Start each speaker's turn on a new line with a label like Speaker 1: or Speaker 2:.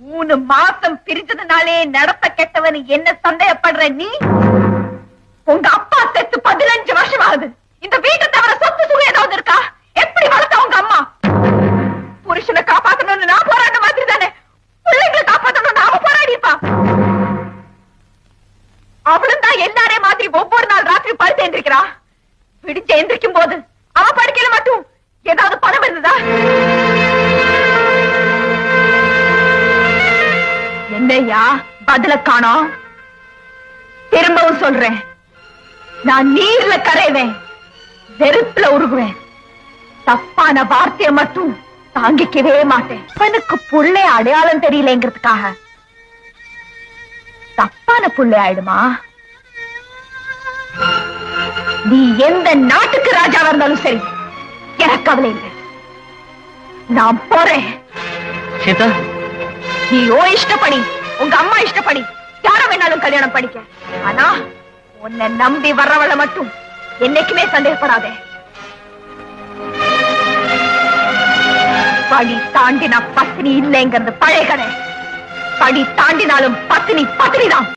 Speaker 1: மூணு மாசம் பிரிஞ்சதுனாலே நடத்த கெட்டவன் என்ன சந்தேகப்படுற நீ? உங்க அப்பா செத்து பதினஞ்சு வருஷம் ஆகுது இந்த வீட்டை தவிர சொத்து சுகம் ஏதாவது இருக்கா? எப்படி வளர்த்த உங்க அம்மா? புருஷனை காப்பாத்தணும்னு நான் போராட்ட மாதிரி தானே. பிள்ளைங்களை காப்பாத்தணும்னு அவன் போராடி இருப்பா. அவளும் தான் எல்லாரே மாதிரி ஒவ்வொரு நாள் ராத்திரி படுத்து எந்திரிக்கிறா. விடிச்சு எந்திரிக்கும் போது அவன் படுக்கையில மட்டும் ஏதாவது பணம் இருந்ததா? என்னையா பதில காணோம் திரும்பவும் சொல்றேன். நான் நீர்ல கரைவேன். வெறுப்புல உருகுவேன். தப்பான வார்த்தையை மட்டும் தாங்கிக்கவே மாட்டேன். எனக்கு புள்ளை அடையாளம் தெரியலங்கிறதுக்காக. தப்பான புள்ளை ஆயிடுமா? நீ எந்த நாட்டுக்கு ராஜாவா இருந்தாலும் சரி எனக்கு கவலை இல்லை. நான் போறேன். நீ ஓ இஷ்டப்படி. உங்க அம்மா இஷ்டப்படி. யார வேணாலும் கல்யாணம் படிக்க ஆனா உன்னை நம்பி வர்றவள மட்டும் என்னைக்குமே சந்தேகப்படாதே. படி தாண்டினா பத்தினி இல்லைங்கிறது பழைய கடை படி தாண்டினாலும் பத்தினி பத்தினி தான்